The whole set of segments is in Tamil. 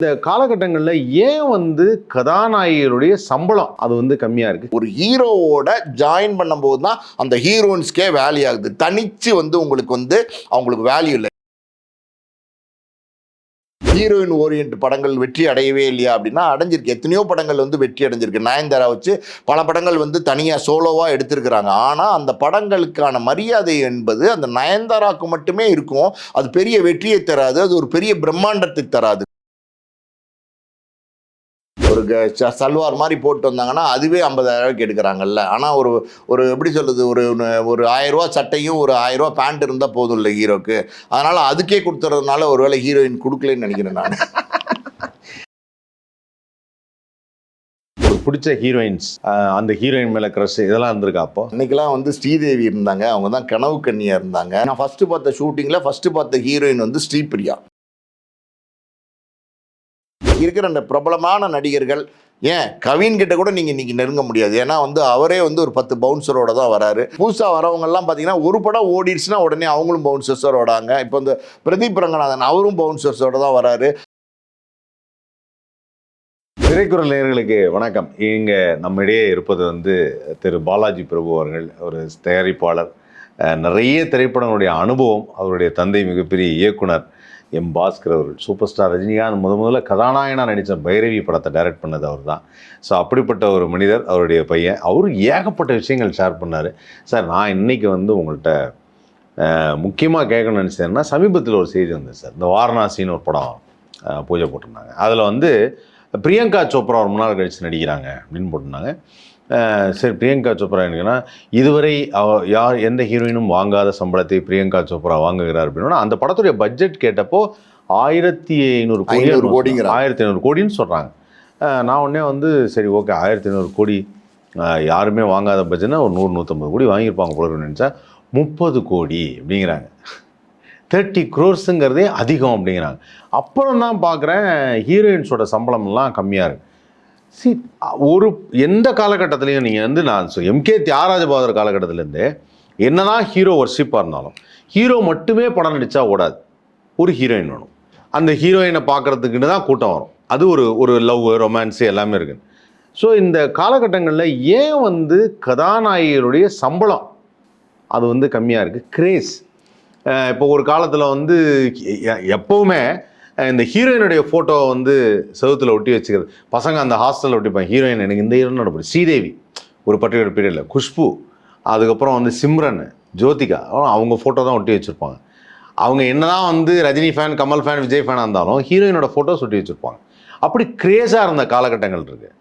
இந்த காலகட்டங்களில் ஏன் வந்து கதாநாயகிகளுடைய சம்பளம் அது வந்து கம்மியாக இருக்குது ஒரு ஹீரோவோட ஜாயின் பண்ணும்போது தான் அந்த ஹீரோயின்ஸ்க்கே வேல்யூ ஆகுது. தனிச்சு வந்து உங்களுக்கு வந்து அவங்களுக்கு வேல்யூ இல்லை. ஹீரோயின் ஓரியன்ட் படங்கள் வெற்றி அடையவே இல்லையா அப்படின்னா அடைஞ்சிருக்கு. எத்தனையோ படங்கள் வந்து வெற்றி அடைஞ்சிருக்கு. நயன்தாரா வச்சு பல படங்கள் வந்து தனியாக சோலோவாக எடுத்திருக்கிறாங்க. ஆனால் அந்த படங்களுக்கான மரியாதை என்பது அந்த நயன்தாராவுக்கு மட்டுமே இருக்கும். அது பெரிய வெற்றியை தராது. அது ஒரு பெரிய பிரம்மாண்டத்தை தராது. சல்வார் மாதிரி போட்டு வந்தாங்கன்னா அதுவே ஐம்பதாயிரம் எடுக்கிறாங்கல்ல. ஆனால் ஒரு ஒரு எப்படி சொல்லுது ஒரு ஒரு ஆயிரம் ரூபா சட்டையும் ஒரு ஆயிரம் ரூபா பேண்ட் இருந்தால் போதும் இல்லை ஹீரோக்கு. அதனால அதுக்கே கொடுத்துறதுனால ஒருவேளை ஹீரோயின் கொடுக்கலன்னு நினைக்கிறேன் நான். ஒரு பிடிச்ச ஹீரோயின்ஸ் அந்த ஹீரோயின் மேலே க்ரஷ் இதெல்லாம் இருந்திருக்கா அப்போ? அன்னைக்கெல்லாம் வந்து ஸ்ரீதேவி இருந்தாங்க. அவங்க தான் கனவு கன்னியா இருந்தாங்க. நான் ஃபர்ஸ்ட் பார்த்த ஷூட்டிங்கில் ஃபர்ஸ்ட் பார்த்த ஹீரோயின் வந்து ஸ்ரீபிரியா. இருக்கிற அந்த பிரபலமான நடிகர்கள் ஏன்? கவின்கிட்ட கூட நீங்கள் இன்னைக்கு நெருங்க முடியாது. ஏன்னா வந்து அவரே வந்து ஒரு பத்து பவுன்சரோட தான் வராரு. புதுசாக வரவங்கெல்லாம் பார்த்தீங்கன்னா ஒரு படம் ஓடிடுச்சுன்னா உடனே அவங்களும் பவுன்சர்ஸோட வராங்க இப்போ இந்த பிரதீப் ரங்கநாதன் அவரும் பவுன்சர்ஸோட தான் வராரு. திரைக்குறள் நேர்களுக்கு வணக்கம். இங்கே நம்மிடையே இருப்பது வந்து திரு பாலாஜி பிரபு அவர்கள் ஒரு தயாரிப்பாளர். நிறைய திரைப்படங்களுடைய அனுபவம் அவருடைய தந்தை மிகப்பெரிய இயக்குனர். எம் பாஸ்கர் அவர்கள் சூப்பர் ஸ்டார் ரஜினிகாந்த் முத முதல்ல கதாநாயகனாக நடித்த பைரவி படத்தை டைரக்ட் பண்ணது அவர் தான் ஸோ அப்படிப்பட்ட ஒரு மனிதர் அவருடைய பையன். அவரும் ஏகப்பட்ட விஷயங்கள் ஷேர் பண்ணார். சார் நான் இன்னைக்கு வந்து உங்கள்கிட்ட முக்கியமாக கேட்கணும்னு நினச்சேன்னா சமீபத்தில் ஒரு செய்தி வந்தது சார் இந்த வாரணாசின்னு ஒரு படம் பூஜை போட்டிருந்தாங்க. அதில் வந்து பிரியங்கா சோப்ரா ஒரு முன்னாள் கழிச்சு நடிக்கிறாங்க அப்படின்னு போட்டிருந்தாங்க. சரி பிரியங்கா சோப்ரா எனக்குன்னா இதுவரை யார் எந்த ஹீரோயினும் வாங்காத சம்பளத்தை பிரியங்கா சோப்ரா வாங்குகிறார் அப்படின்னா அந்த படத்துடைய பட்ஜெட் கேட்டப்போ ஆயிரத்தி ஐநூறு கோடி 500 கோடிங்கிறாங்க. ஆயிரத்தி ஐநூறு கோடின்னு சொல்கிறாங்க நான் உடனே வந்து சரி ஓகே ஆயிரத்தி ஐநூறு கோடி யாருமே வாங்காத பட்ஜெட்னா ஒரு நூறு நூற்றம்பது கோடி வாங்கியிருப்பாங்க போல நினச்சா முப்பது கோடி அப்படிங்கிறாங்க. தேர்ட்டி க்ரோர்ஸுங்கிறதே அதிகம் அப்படிங்கிறாங்க. அப்புறம் தான் பார்க்குறேன் ஹீரோயின்ஸோட சம்பளம்லாம் கம்மியாக இருக்கு. சி ஒரு எந்த காலகட்டத்திலையும் நீங்கள் வந்து நான் எம்கே தியாகராஜபாதர் காலகட்டத்திலேருந்து என்னதான் ஹீரோ ஒர்ஷிப்பாக இருந்தாலும் ஹீரோ மட்டுமே படம் நடித்தா ஓடாது. ஒரு ஹீரோயின் வேணும். அந்த ஹீரோயினை பார்க்குறதுக்குன்னு தான் கூட்டம் வரும். அது ஒரு ஒரு லவ் ரொமான்ஸு எல்லாமே இருக்குது ஸோ இந்த காலகட்டங்களில் ஏன் வந்து கதாநாயகிகளுடைய சம்பளம் அது வந்து கம்மியாக இருக்குது கிரேஸ் இப்போ ஒரு காலத்தில் வந்து எ- இந்த ஹீரோயினுடைய ஃபோட்டோவை வந்து செவத்தில் ஒட்டி வச்சுக்கிறது. பசங்க அந்த ஹாஸ்டலில் ஒட்டிப்பாங்க. ஹீரோயின் எனக்கு இந்த ஹீரோனோட பிடிக்கும். ஸ்ரீதேவி. ஒரு பர்டிகுலர் பீரியடில் குஷ்பு. அதுக்கப்புறம் வந்து சிம்ரன் ஜோதிகா. அவங்க ஃபோட்டோ தான் ஒட்டி வச்சுருப்பாங்க. அவங்க என்னதான் வந்து ரஜினி ஃபேன் கமல் ஃபேன் விஜய் ஃபேனாக இருந்தாலும் ஹீரோயினோட ஃபோட்டோஸ் ஒட்டி வச்சுருப்பாங்க. அப்படி க்ரேஸாக இருந்த காலகட்டங்கள் இருக்குது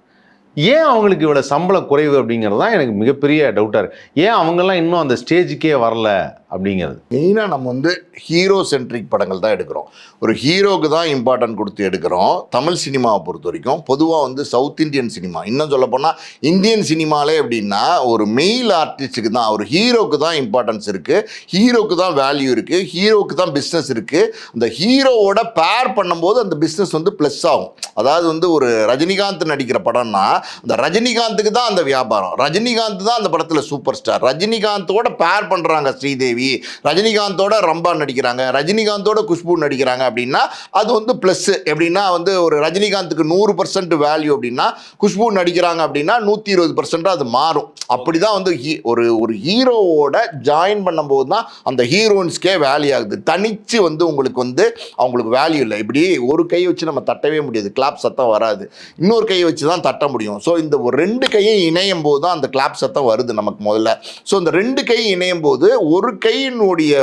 ஏன் அவங்களுக்கு இவ்வளோ சம்பளம் குறைவு அப்படிங்கிறது தான் எனக்கு மிகப்பெரிய டவுட்டாக இருக்குது ஏன் அவங்கெல்லாம் இன்னும் அந்த ஸ்டேஜுக்கே வரல? அப்படிங்கிறது. மெயினாக நம்ம வந்து ஹீரோ சென்ட்ரிக் படங்கள் தான் எடுக்கிறோம். ஒரு ஹீரோக்கு தான் இம்பார்ட்டன்ட் கொடுத்து எடுக்கிறோம். தமிழ் சினிமாவை பொறுத்த வரைக்கும். பொதுவாக வந்து சவுத் இந்தியன் சினிமா இன்னும் சொல்ல போனால் இந்தியன் சினிமாலே அப்படின்னா ஒரு மெயில் ஆர்டிஸ்ட்டுக்கு தான் ஒரு ஹீரோக்கு தான் இம்பார்ட்டன்ஸ் இருக்குது ஹீரோக்கு தான் வேல்யூ இருக்குது ஹீரோக்கு தான் பிஸ்னஸ் இருக்குது அந்த ஹீரோவோட பேர் பண்ணும்போது அந்த பிஸ்னஸ் வந்து ப்ளஸ் ஆகும். அதாவது வந்து ஒரு ரஜினிகாந்த் நடிக்கிற படம்னா அந்த ரஜினிகாந்துக்கு தான் அந்த வியாபாரம். ரஜினிகாந்த் தான் அந்த படத்தில் சூப்பர் ஸ்டார் ரஜினிகாந்தோட பேர் பண்ணுறாங்க ஸ்ரீதேவி. ரஜினிகாந்தோட ரம்பா நடிக்கிறாங்க. ரஜினிகாந்தோட குஷ்பு நடிக்கிறாங்க அப்படின்னா அது வந்து ப்ளஸ் எப்படின்னா வந்து ஒரு ரஜினிகாந்துக்கு நூறு பர்சன்ட் வேல்யூ அப்படின்னா குஷ்பு நடிக்கிறாங்க அப்படின்னா நூற்றி இருபது பர்சன்ட் அது மாறும். அப்படி தான் வந்து ஹீ- ஒரு ஒரு ஹீரோவோட ஜாயின் பண்ணும்போது தான் அந்த ஹீரோயின்ஸ்க்கே வேல்யூ ஆகுது. தனிச்சு வந்து உங்களுக்கு வந்து அவங்களுக்கு வேல்யூ இல்லை. இப்படி ஒரு கை வச்சு நம்ம தட்டவே முடியாது. கிளாப் சத்தம் வராது. இன்னொரு கையை வச்சு தான் தட்ட முடியும். ஸோ இந்த ஒரு ரெண்டு கையும் இணையும் போது தான் அந்த கிளாப் சத்தம் வருது நமக்கு முதல்ல. ஸோ இந்த ரெண்டு கை இணையும் போது ஒரு கையினுடைய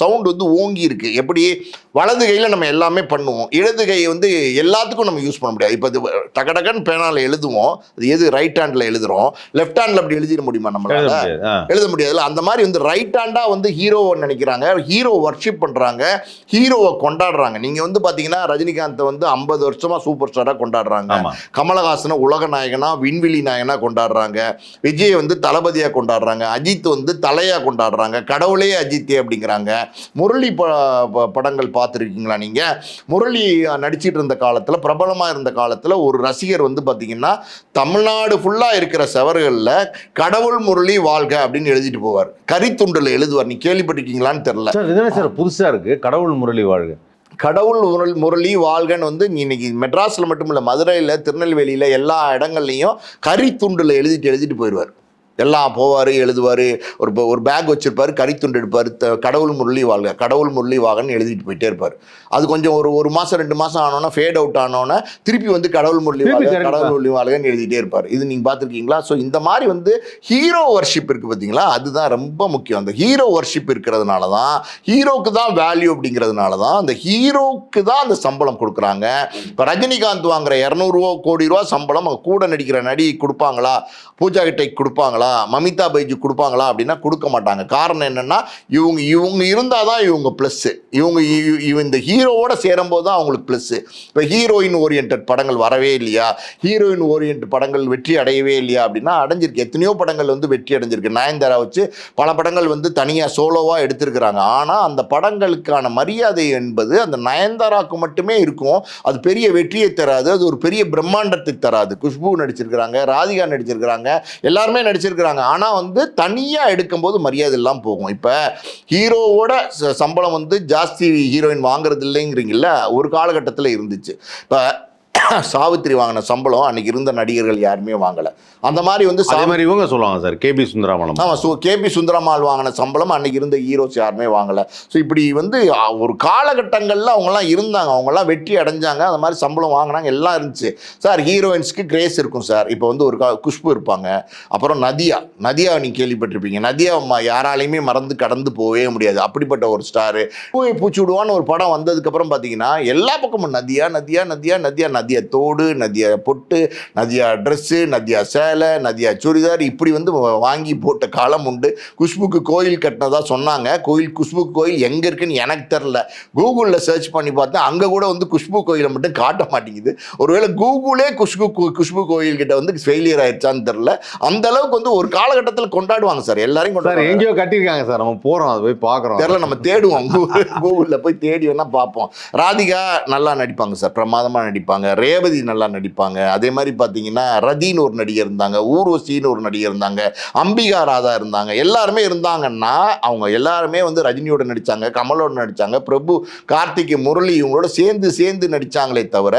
சவுண்ட் வந்து ஓங்கி இருக்கு எப்படி? வலது கையில் நம்ம எல்லாமே பண்ணுவோம். இடது கை வந்து எல்லாத்துக்கும் நம்ம யூஸ் பண்ண முடியாது. இப்போ இது டகடகன்னு பேனால எழுதுவோம். அது எது? ரைட் ஹேண்டில் எழுதுறோம். லெஃப்ட் ஹேண்டில் அப்படி எழுதிட முடியுமா நம்மளால. எழுத முடியாதுல்ல? அந்த மாதிரி வந்து ரைட் ஹேண்டாக வந்து ஹீரோவை நினைக்கிறாங்க. ஹீரோ ஒர்ஷிப் பண்ணுறாங்க ஹீரோவை கொண்டாடுறாங்க. நீங்கள் வந்து பார்த்தீங்கன்னா ரஜினிகாந்தை வந்து ஐம்பது வருஷமாக சூப்பர் ஸ்டாராக கொண்டாடுறாங்க. கமலஹாசனை உலக நாயகனா விண்வெளி நாயகனா கொண்டாடுறாங்க. விஜய் வந்து தளபதியாக கொண்டாடுறாங்க. அஜித் வந்து தலையாக கொண்டாடுறாங்க. கடவுளே அஜித்தே அப்படிங்கிறாங்க. முரளி ப ப- படங்கள் பார்த்துருக்கீங்களா நீங்கள் முரளி நடிச்சிட்டு இருந்த காலத்தில் பிரபலமாக இருந்த காலத்தில் ஒரு ரசிகர் வந்து பார்த்தீங்கன்னா தமிழ்நாடு ஃபுல்லாக இருக்கிற செவர்களில் கடவுள் முரளி வாழ்க அப்படின்னு எழுதிட்டு போவார். கரித்துண்டில் எழுதுவார். நீ கேள்விப்பட்டிருக்கீங்களான்னு தெரில சார் இதுதானே சார் புதுசாக இருக்குது கடவுள் முரளி வாழ்க. கடவுள் முரள் முரளி வாழ்கன்னு வந்து இன்னைக்கு மெட்ராஸில் மட்டும் இல்லை மதுரையில் திருநெல்வேலியில் எல்லா இடங்கள்லையும் கறி துண்டில் எழுதிட்டு எழுதிட்டு போயிடுவார் எல்லாம் போவார் எழுதுவார் ஒரு ஒரு பேக் வச்சிருப்பாரு கறித்துண்டு எடுப்பார் த- கடவுள் முரளி வாழ்க கடவுள் முரளி வாகன்னு எழுதிட்டு போயிட்டே இருப்பார். அது கொஞ்சம் ஒரு ஒரு மாதம் ரெண்டு மாதம் ஆனோன்னா ஃபேட் அவுட் ஆனோன்னா திருப்பி வந்து கடவுள் முரளி வாழ்க கடவுள் முரளி வாழ்கன்னு எழுதிட்டே இருப்பார். இது நீங்கள் பார்த்துருக்கீங்களா? ஸோ இந்த மாதிரி வந்து ஹீரோ வர்ஷிப் இருக்குது பார்த்தீங்களா அதுதான் ரொம்ப முக்கியம். அந்த ஹீரோ வர்ஷிப் இருக்கிறதுனால தான் ஹீரோக்கு தான் வேல்யூ அப்படிங்கிறதுனால தான் அந்த ஹீரோக்கு தான் அந்த சம்பளம் கொடுக்குறாங்க. இப்போ ரஜினிகாந்த் வாங்குற இரநூறுவா கோடி ரூபா சம்பளம் கூட நடிக்கிற நடி கொடுப்பாங்களா? பூஜா கிட்டை கொடுப்பாங்களா? மமிதா பைஜி கொடுப்பாங்களா அப்படின்னா கொடுக்க மாட்டாங்க. காரணம் என்னென்னா இவங்க இவங்க இருந்தால் தான் இவங்க ப்ளஸ்ஸு இவங்க இவ இந்த ஹீரோவோட சேரும்போது தான் அவங்களுக்கு ப்ளஸ்ஸு இப்போ ஹீரோயின் ஓரியன்ட் படங்கள் வரவே இல்லையா? ஹீரோயின் ஓரியன்ட் படங்கள் வெற்றி அடையவே இல்லையா அப்படின்னா அடைஞ்சிருக்கு. எத்தனையோ படங்கள் வந்து வெற்றி அடைஞ்சிருக்கு. நயன்தாரா வச்சு பல படங்கள் வந்து தனியாக சோலோவாக எடுத்திருக்கிறாங்க. ஆனால் அந்த படங்களுக்கான மரியாதை என்பது அந்த நயன்தாராவுக்கு மட்டுமே இருக்கும். அது பெரிய வெற்றியை தராது. அது ஒரு பெரிய பிரம்மாண்டத்தை தராது. குஷ்பு நடிச்சிருக்கிறாங்க ராதிகா நடிச்சிருக்கிறாங்க. எல்லாருமே நடிச்சிருக்கிறாங்க ஆனால் வந்து தனியாக எடுக்கும்போது மரியாதை இல்லாமல் போகும். இப்போ ஹீரோவோட ச- சம்பளம் வந்து ஜாஸ்தி ஹீரோயின் வாங்குறது இல்லைங்கிறீங்கள ஒரு காலகட்டத்தில் இருந்துச்சு. இப்போ சாவித்திரி வாங்கின சம்பளம் அன்னைக்கு இருந்த நடிகர்கள் யாருமே வாங்கலை. அந்த மாதிரி வந்து அதே மாதிரி இவங்க சொல்லுவாங்க சார் கேபி சுந்தராமலம் ஆமாம் ஸோ கேபி சுந்தரமால் வாங்கின சம்பளம் அன்னைக்கு இருந்த ஹீரோஸ் யாருமே வாங்கலை. ஸோ இப்படி வந்து ஒரு காலகட்டங்களில் அவங்கெல்லாம் இருந்தாங்க. அவங்கெல்லாம் வெற்றி அடைஞ்சாங்க. அந்த மாதிரி சம்பளம் வாங்கினாங்க. எல்லாம் இருந்துச்சு. சார் ஹீரோயின்ஸ்க்கு கிரேஸ் இருக்கும் சார். இப்போ வந்து ஒரு குஷ்பு இருப்பாங்க. அப்புறம் நதியா. நதியா நீங்கள் கேள்விப்பட்டிருப்பீங்க. நதியா அம்மா யாராலையுமே மறந்து கடந்து போகவே முடியாது. அப்படிப்பட்ட ஒரு ஸ்டாரு. பூச்சி விடுவான்னு ஒரு படம் வந்ததுக்கப்புறம் பார்த்தீங்கன்னா எல்லா பக்கமும் நதியா நதியா நதியா நதியா நதியா தோடு நதியா பொட்டு நதியா ட்ரெஸ்ஸு நதியா சேலை நதியா சுடிதார் இப்படி வந்து வாங்கி போட்ட காலம் உண்டு. குஷ்புக்கு கோயில் கட்டினதா சொன்னாங்க. கோயில் குஷ்பு கோயில் எங்கே இருக்குன்னு எனக்கு தெரில கூகுளில் சர்ச் பண்ணி பார்த்தேன் அங்கே கூட வந்து குஷ்பு கோயிலை மட்டும் காட்ட மாட்டேங்குது. ஒருவேளை கூகுளே குஷ்பு குஷ்பு கோயில் கிட்ட வந்து ஃபெயிலியர் ஆயிடுச்சான்னு தெரில அந்த அளவுக்கு வந்து ஒரு காலகட்டத்தில் கொண்டாடுவாங்க சார். எல்லாரையும் கொண்டாடுவாங்க. எங்கேயோ கட்டியிருக்காங்க சார். நம்ம போறோம் அதை போய் பார்க்குறோம். தெரில நம்ம தேடுவோம். கூகுளில் போய் தேடி வேணா பார்ப்போம். ராதிகா நல்லா நடிப்பாங்க சார். பிரமாதமாக நடிப்பாங்க. ரேவதி நல்லா நடிப்பாங்க. அதே மாதிரி பார்த்தீங்கன்னா ரதின்னு ஒரு நடிகர் இருந்தாங்க ஊர்வசின்னு ஒரு நடிகர் இருந்தாங்க அம்பிகா ராதா இருந்தாங்க எல்லாருமே இருந்தாங்கன்னா அவங்க எல்லாருமே வந்து ரஜினியோட நடித்தாங்க கமலோட நடித்தாங்க பிரபு கார்த்திக் முரளி இவங்களோட சேர்ந்து சேர்ந்து நடித்தாங்களே தவிர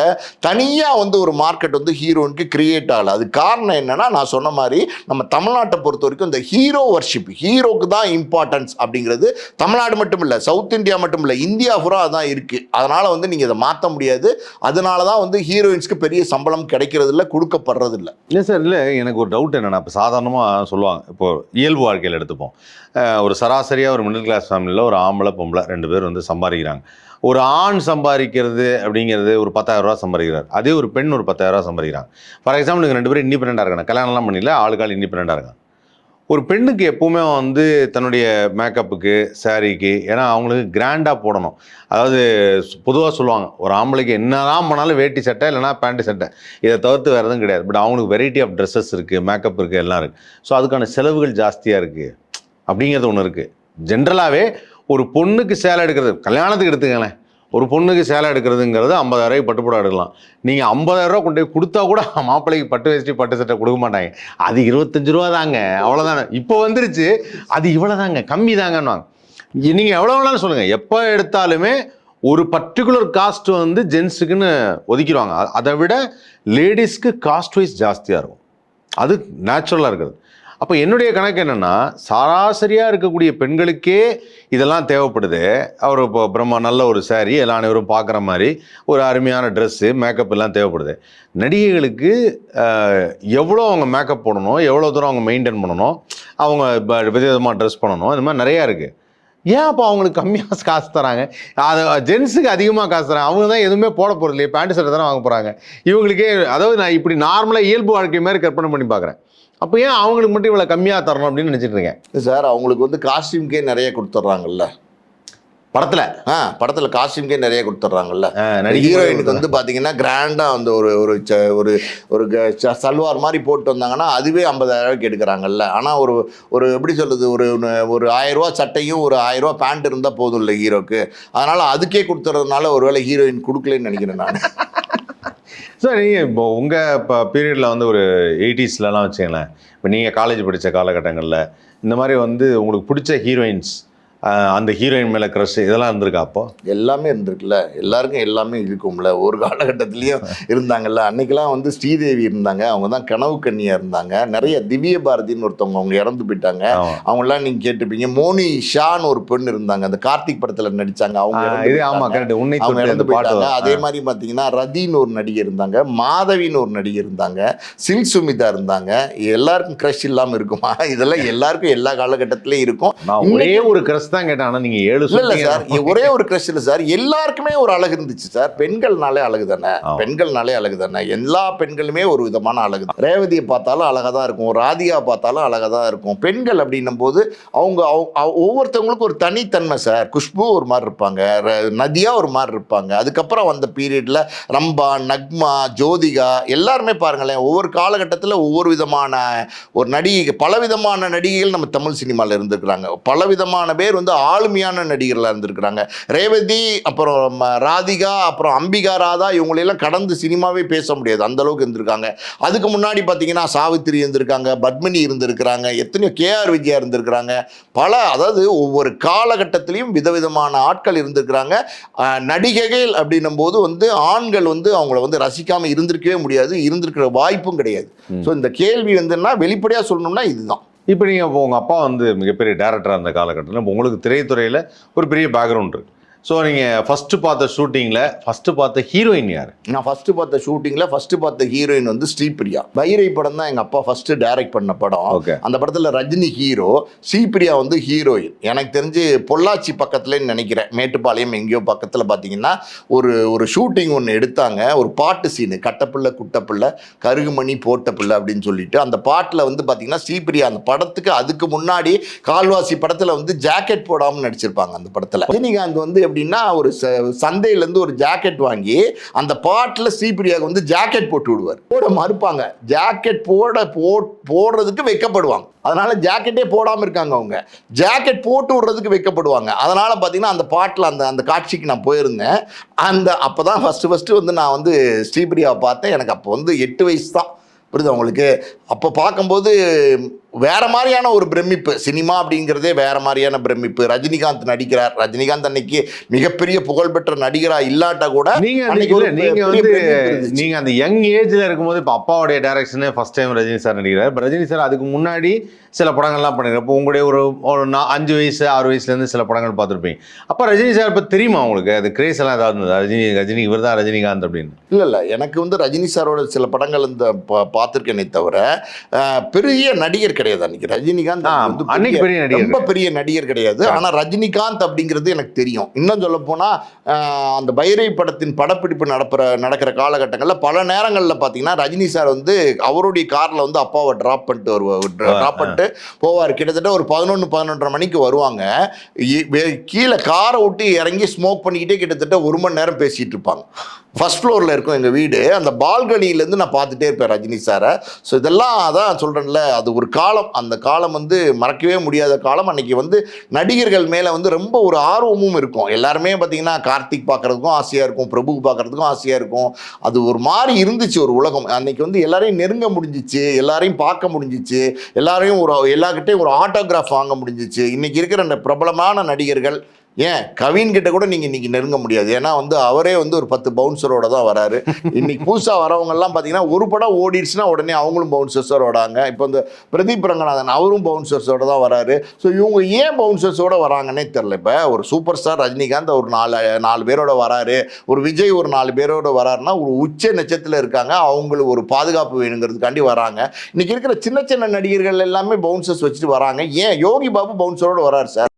தனியாக வந்து ஒரு மார்க்கெட் வந்து ஹீரோனுக்கு கிரியேட் ஆகலை. அது காரணம் என்னன்னா நான் சொன்ன மாதிரி நம்ம தமிழ்நாட்டை பொறுத்த வரைக்கும் இந்த ஹீரோ வர்ஷிப் ஹீரோக்கு தான் இம்பார்ட்டன்ஸ் அப்படிங்கிறது தமிழ்நாடு மட்டும் இல்லை சவுத் இந்தியா மட்டும் இல்லை இந்தியா பூரா அதான் இருக்குது அதனால் வந்து நீங்கள் இதை மாற்ற முடியாது. அதனால தான் வந்து ஹீரோயின்ஸ்க்கு பெரிய சம்பளம் கிடைக்கிறது இல்லை கொடுக்கப்படுறது இல்லை இல்லை சார் இல்லை எனக்கு ஒரு டவுட் என்னென்னா இப்போ சாதாரணமாக சொல்லுவாங்க இப்போ இயல்பு வாழ்க்கையில் எடுத்துப்போம். ஒரு சராசரியாக ஒரு மிடில் கிளாஸ் ஃபேமிலியில் ஒரு ஆம்பளை பொம்பளை ரெண்டு பேர் வந்து சம்பாதிக்கிறாங்க. ஒரு ஆண் சம்பாதிக்கிறது அப்படிங்கிறது ஒரு 10000 ரூபா சம்பாதிக்கிறார். அதே ஒரு பெண் ஒரு 10000 ரூபா சம்பாதிக்கிறாங்க. ஃபார் எக்ஸாம்பிள் நீங்கள் ரெண்டு பேரும் இண்டிபெண்டாக இருக்காங்க. கல்யாணம்லாம் பண்ணல ஆளுக்கால் இண்டிபெண்டாக இருக்காங்க. ஒரு பெண்ணுக்கு எப்போவுமே வந்து தன்னுடைய மேக்கப்புக்கு சாரீக்கு ஏன்னா அவங்களுக்கு கிராண்டாக போடணும். அதாவது பொதுவாக சொல்லுவாங்க ஒரு ஆம்பளைக்கு என்னதான் பண்ணாலும் வேட்டி சட்டை இல்லைனா பேண்ட்டு சட்டை. இதை தவிர்த்து வேறு எதுவும் கிடையாது. பட் அவங்களுக்கு வெரைட்டி ஆஃப் ட்ரெஸ்ஸஸ் இருக்குது மேக்கப் இருக்குது எல்லாம் இருக்குது ஸோ அதுக்கான செலவுகள் ஜாஸ்தியாக இருக்குது அப்படிங்கிறது ஒன்று இருக்குது ஜென்ரலாகவே ஒரு பொண்ணுக்கு சேலை எடுக்கிறது கல்யாணத்துக்கு எடுத்துக்கங்களேன். ஒரு பொண்ணுக்கு சேலை எடுக்கிறதுங்கிறது ஐம்பதாயிரம் பட்டுப்புடவை எடுக்கலாம். நீங்கள் ஐம்பதாயிரரூவா கொண்டு போய் கொடுத்தா கூட மாப்பிள்ளைக்கு பட்டு வேஷ்டி பட்டு சட்டை கொடுக்க மாட்டாங்க. அது இருபத்தஞ்சு ரூபா தாங்க. அவ்வளோதானே இப்போ வந்துருச்சு. அது இவ்வளோ தாங்க கம்மி தாங்கன்னு நீங்கள் எவ்வளோ வேணாலும் சொல்லுங்கள் எப்போ எடுத்தாலுமே ஒரு பர்டிகுலர் காஸ்ட் வந்து ஜென்ஸுக்குன்னு ஒதுக்கிடுவாங்க. அதை விட லேடிஸ்க்கு காஸ்ட் வைஸ் ஜாஸ்தியாக இருக்கும். அது நேச்சுரலாக இருக்குது அப்போ என்னுடைய கணக்கு என்னென்னா சராசரியாக இருக்கக்கூடிய பெண்களுக்கே இதெல்லாம் தேவைப்படுது. அவர் இப்போ பிரம்மா நல்ல ஒரு சாரீ எல்லா அனைவரும் பார்க்குற மாதிரி ஒரு அருமையான ட்ரெஸ்ஸு மேக்கப் எல்லாம் தேவைப்படுது. நடிகைகளுக்கு எவ்வளோ அவங்க மேக்கப் போடணும் எவ்வளோ தூரம் அவங்க மெயின்டைன் பண்ணணும் அவங்க ப- விதவிதமாக ட்ரெஸ் பண்ணணும் இந்த மாதிரி நிறையா இருக்குது ஏன் அப்போ அவங்களுக்கு கம்மியாக காசு தராங்க? அது ஜென்ஸுக்கு அதிகமாக காசு தராங்க. அவங்க தான் எதுவுமே போட போகிறது இல்லையே பேண்ட் ஷர்ட் தானே வாங்க போகிறாங்க இவங்களுக்கே அதாவது நான் இப்படி நார்மலாக இயல்பு வாழ்க்கை மாதிரி கற்பனை பண்ணி பார்க்குறேன் அப்போ ஏன் அவங்களுக்கு மட்டும் இவ்வளோ கம்மியாக தரணும் அப்படின்னு நினச்சிட்டு இருக்கேன் சார் அவங்களுக்கு வந்து காஸ்டியூம்கே நிறைய கொடுத்துட்றாங்கல்ல. படத்தில் ஆ படத்தில் காஸ்டியூம்கே நிறைய கொடுத்துட்றாங்கல்ல. ஹீரோயினுக்கு வந்து பார்த்தீங்கன்னா கிராண்டாக வந்து ஒரு ஒரு ச- ஒரு ஒரு சல்வார் மாதிரி போட்டு வந்தாங்கன்னா அதுவே ஐம்பதாயிரம் எடுக்கிறாங்கல்ல. ஆனால் ஒரு ஒரு எப்படி சொல்றது ஒரு ஒரு ஆயிரம் ரூபா சட்டையும் ஒரு ஆயிரம் ரூபா பேண்ட் இருந்தால் போதும் இல்லை ஹீரோக்கு அதனால் அதுக்கே கொடுத்துறதுனால ஒருவேளை ஹீரோயின் கொடுக்கலன்னு நினைக்கிறேன் நான். சார் நீங்கள் இப்போ உங்கள் இப்போ பீரியடில் வந்து ஒரு எயிட்டிஸ்லலாம் வச்சுங்களேன் இப்போ நீங்கள் காலேஜ் படித்த காலகட்டங்களில் இந்த மாதிரி வந்து உங்களுக்கு பிடிச்ச ஹீரோயின்ஸ் அந்த ஹீரோயின் மேலே க்ரஷ் இதெல்லாம் இருந்திருக்கா அப்போ? எல்லாமே இருந்திருக்குல்ல. எல்லாருக்கும் எல்லாமே இருக்கும்ல. ஒரு காலகட்டத்திலயும் இருந்தாங்கல்ல. அன்னைக்கெல்லாம் வந்து ஸ்ரீதேவி இருந்தாங்க. அவங்க தான் கனவு கன்னியா இருந்தாங்க. நிறைய திவ்ய பாரதின்னு ஒருத்தவங்க அவங்க இறந்து போயிட்டாங்க. ஆமா. அவங்கெல்லாம் நீங்க கேட்டிருப்பீங்க. மோனி ஷான்னு ஒரு பெண் இருந்தாங்க. அந்த கார்த்திக் படத்துல நடிச்சாங்க. அவங்க இது ஆமா போயிட்டாங்க. கரெக்ட் உன்னை அவங்க இறந்து போயிட்டாங்க. அதே மாதிரி பார்த்தீங்கன்னா ரதின்னு ஒரு நடிகை இருந்தாங்க. மாதவின்னு ஒரு நடிகை இருந்தாங்க. சில் சுமிதா இருந்தாங்க. எல்லாருக்கும் க்ரஷ் இல்லாம இருக்குமா? இதெல்லாம் எல்லாருக்கும் எல்லா காலகட்டத்திலயும் இருக்கும். ஒரே ஒரு க்ரஷ் தான் கேட்டேன். ஆனா நீங்க ஏழு இல்ல. சார். ஒரே ஒரு க்ரஷ் இல்ல சார். எல்லாருக்குமே ஒரு அழகு இருந்துச்சு சார். பெண்கள்னாலே அழகு தானே. பெண்கள்னாலே அழகு தானே? எல்லா பெண்களுமே ஒரு விதமான அழகு தான். ரேவதியை பார்த்தாலும் அழகா தான் இருக்கும். ராதிகா பார்த்தாலும் அழகா தான் இருக்கும். பெண்கள் அப்படின்னும் போது அவங்க அவ- அவ- ஒவ்வொருத்தவங்களுக்கும் ஒரு தனித்தன்மை சார். குஷ்பு ஒரு மாதிரி இருப்பாங்க. ர- நதியா ஒரு மாதிரி இருப்பாங்க. அதுக்கப்புறம் வந்த பீரியட்ல ரம்பா நக்மா ஜோதிகா எல்லாருமே பாருங்களேன் ஒவ்வொரு காலகட்டத்தில் ஒவ்வொரு விதமான ஒரு நடிகை பலவிதமான நடிகைகள் நம்ம தமிழ் சினிமாவில் இருந்திருக்கிறாங்க. பலவிதமான பேர் வந்து ஆளுமையான நடிகர்களாக இருந்திருக்கிறாங்க. ரேவதி அப்புறம் ராதிகா அப்புறம் அம்பிகா ராதா இவங்களெல்லாம் கடந்து சினிமாவே பேச முடியாது. அந்த அளவுக்கு இருந்திருக்காங்க. அதுக்கு முன்னாடி பார்த்தீங்கன்னா சாவித்திரி இருந்திருக்காங்க பத்மினி இருந்திருக்கிறாங்க எத்தனையோ கேஆர் விஜயா இருந்திருக்கிறாங்க. பல அதாவது ஒவ்வொரு காலகட்டத்திலையும் விதவிதமான ஆட்கள் இருந்திருக்கிறாங்க. நடிகைகள் அப்படின்னும் போது வந்து ஆண்கள் வந்து அவங்கள வந்து ரசிக்காம இருந்திருக்கவே முடியாது. இருந்திருக்கிற வாய்ப்பும் கிடையாது. ஸோ இந்த கேள்வி வந்துன்னா வெளிப்படையாக சொல்லணும்னா இதுதான். இப்போ நீங்கள் இப்போ உங்கள் அப்பா வந்து மிகப்பெரிய டேரக்டராக இருந்த காலகட்டத்தில் இப்போ உங்களுக்கு திரைத்துறையில் ஒரு பெரிய பேக்ரவுண்ட் இருக்குது ஸோ நீங்கள் ஃபஸ்ட்டு பார்த்த ஷூட்டிங்கில் ஃபஸ்ட்டு பார்த்த ஹீரோயின் யார்? நான் ஃபர்ஸ்ட் பார்த்த ஷூட்டிங்கில் ஃபர்ஸ்ட் பார்த்த ஹீரோயின் வந்து ஸ்ரீபிரியா. வைரை படம் தான் எங்கள் அப்பா ஃபர்ஸ்ட் டைரக்ட் பண்ண படம். ஓகே அந்த படத்தில் ரஜினி ஹீரோ ஸ்ரீபிரியா வந்து ஹீரோயின் எனக்கு தெரிஞ்சு பொள்ளாச்சி பக்கத்துலன்னு நினைக்கிறேன். மேட்டுப்பாளையம் எங்கேயோ பக்கத்தில் பார்த்தீங்கன்னா ஒரு ஒரு ஷூட்டிங் ஒன்று எடுத்தாங்க. ஒரு பாட்டு சீனு கட்டப்பிள்ளை குட்டப்பிள்ளை கருகுமணி போட்ட பிள்ளை அப்படின்னு சொல்லிட்டு. அந்த பாட்டில் வந்து பார்த்தீங்கன்னா ஸ்ரீபிரியா அந்த படத்துக்கு அதுக்கு முன்னாடி கால்வாசி படத்தில் வந்து ஜாக்கெட் போடாமல் நடிச்சிருப்பாங்க அந்த படத்தில். ரஜினிகாந்த் வந்து எப்படின்னா ஒரு ச- சந்தையிலேருந்து ஒரு ஜாக்கெட் வாங்கி அந்த பாட்டில் ஸ்ரீபிரியாவுக்கு வந்து ஜாக்கெட் போட்டு விடுவார். போட மறுப்பாங்க. ஜாக்கெட் போட போ போடுறதுக்கு வைக்கப்படுவாங்க. அதனால ஜாக்கெட்டே போடாமல் இருக்காங்க அவங்க. ஜாக்கெட் போட்டு விடுறதுக்கு வைக்கப்படுவாங்க. அதனால் பார்த்தீங்கன்னா அந்த பாட்டில் அந்த அந்த காட்சிக்கு நான் போயிருந்தேன். அந்த அப்போ தான் ஃபஸ்ட்டு ஃபஸ்ட்டு வந்து நான் வந்து ஸ்ரீபிரியாவை பார்த்தேன். எனக்கு அப்போ வந்து எட்டு வயசு தான். புரியுது அவங்களுக்கு அப்போ பார்க்கும்போது வேற மாதிரியான ஒரு பிரமிப்பு. சினிமா அப்படிங்கிறதே வேற மாதிரியான பிரமிப்பு. ரஜினிகாந்த் நடிக்கிறார். ரஜினிகாந்த் அன்னைக்கு மிகப்பெரிய புகழ்பெற்ற நடிகரா இல்லாட்டா கூட நீங்க அன்னைக்கு ஒரு இல்ல, நீங்க பெரிய வந்து பிரமிப்பு இருந்துச்சு. நீங்க அந்த யங் ஏஜ்ல இருக்கும்போது இப்போ அப்பாவுடைய டைரக்ஷனே ஃபர்ஸ்ட் டைம் ரஜினி சார் நடிக்கிறார். இப்போ ரஜினி சார் அதுக்கு முன்னாடி சில படங்கள்லாம் பண்ணிருக்காரு. இப்போ உங்களுடைய ஒரு ஒரு நா- அஞ்சு வயசு ஆறு வயசுல இருந்து சில படங்கள் பார்த்துருப்பீங்க. அப்போ ரஜினி சார் இப்போ தெரியுமா உங்களுக்கு? அது கிரேஸ் எல்லாம் ஏதாவது இருந்ததா? ரஜினி ரஜினி இவர் தான் ரஜினிகாந்த் அப்படின்னு. இல்ல இல்ல. எனக்கு வந்து ரஜினி சாரோட சில படங்கள் இந்த பார்த்திருக்கேனே தவிர பெரிய நடிகர் கிடையாது அன்னைக்கு. ரஜினிகாந்த் அன்னைக்கு பெரிய நடிகர். ரொம்ப பெரிய நடிகர் கிடையாது. ஆனா ரஜினிகாந்த் அப்படிங்கிறது எனக்கு தெரியும். இன்னும் சொல்ல போனா அந்த பைரவி படத்தின் படப்பிடிப்பு நடப்புற நடக்கிற காலகட்டங்களில் பல நேரங்களில் பார்த்தீங்கன்னா ரஜினி சார் வந்து அவருடைய கார்ல வந்து அப்பாவை டிராப் பண்ணிட்டு வருவார் டிராப் பண்ணிட்டு போவார். கிட்டத்தட்ட ஒரு பதினொன்று பதினொன்றரை மணிக்கு வருவாங்க. கீழே காரை விட்டு இறங்கி ஸ்மோக் பண்ணிக்கிட்டே கிட்டத்தட்ட ஒரு மணி நேரம் பேசிட்டு இருப்பாங்க. ஃபர்ஸ்ட் ஃப்ளோரில் இருக்கும் எங்கள் வீடு. அந்த பால்கனியிலேருந்து நான் பார்த்துட்டே இருப்பேன் ரஜினி சாரை. ஸோ இதெல்லாம் அதான் சொல்கிறேன்ல அது ஒரு காலம். அந்த காலம் வந்து மறக்கவே முடியாத காலம். அன்னைக்கு வந்து நடிகர்கள் மேலே வந்து ரொம்ப ஒரு ஆர்வமும் இருக்கும். எல்லாருமே பார்த்தீங்கன்னா கார்த்திக் பார்க்குறதுக்கும் ஆசையாக இருக்கும் பிரபு பார்க்குறதுக்கும் ஆசையாக இருக்கும். அது ஒரு மாதிரி இருந்துச்சு ஒரு உலகம். அன்னைக்கு வந்து எல்லாரையும் நெருங்க முடிஞ்சிச்சு எல்லாரையும் பார்க்க முடிஞ்சிச்சு எல்லாரையும் ஒரு எல்லார்கிட்டையும் ஒரு ஆட்டோகிராஃப் வாங்க முடிஞ்சிச்சு. இன்றைக்கி இருக்கிற அந்த பிரபலமான நடிகர்கள் ஏன்? கவின் கிட்ட கூட நீங்க இன்னைக்கு நெருங்க முடியாது. ஏன்னா வந்து அவரே வந்து ஒரு பத்து பவுன்சரோட தான் வராரு. இன்னைக்கு புதுசா வரவங்க எல்லாம் பாத்தீங்கன்னா ஒரு படம் ஓடிடுச்சுன்னா உடனே அவங்களும் பவுன்சர்ஸோட வராங்க. இப்போ இந்த பிரதீப் ரங்கநாதன் அவரும் பவுன்சர்ஸோட தான் வராரு. ஸோ இவங்க ஏன் பவுன்சர்ஸோட வராங்கன்னே தெரில இப்போ ஒரு சூப்பர் ஸ்டார் ரஜினிகாந்த் ஒரு நாலு நாலு பேரோட வராரு. ஒரு விஜய் ஒரு நாலு பேரோட வராருன்னா ஒரு உச்ச நட்சத்திரத்தில் இருக்காங்க. அவங்களுக்கு ஒரு பாதுகாப்பு வேணுங்கிறதுக்காண்டி வராங்க. இன்னைக்கு இருக்கிற சின்ன சின்ன நடிகர்கள் எல்லாமே பவுன்சர்ஸ் வச்சுட்டு வராங்க. ஏன்? யோகி பாபு பவுன்சரோட வராரு சார்.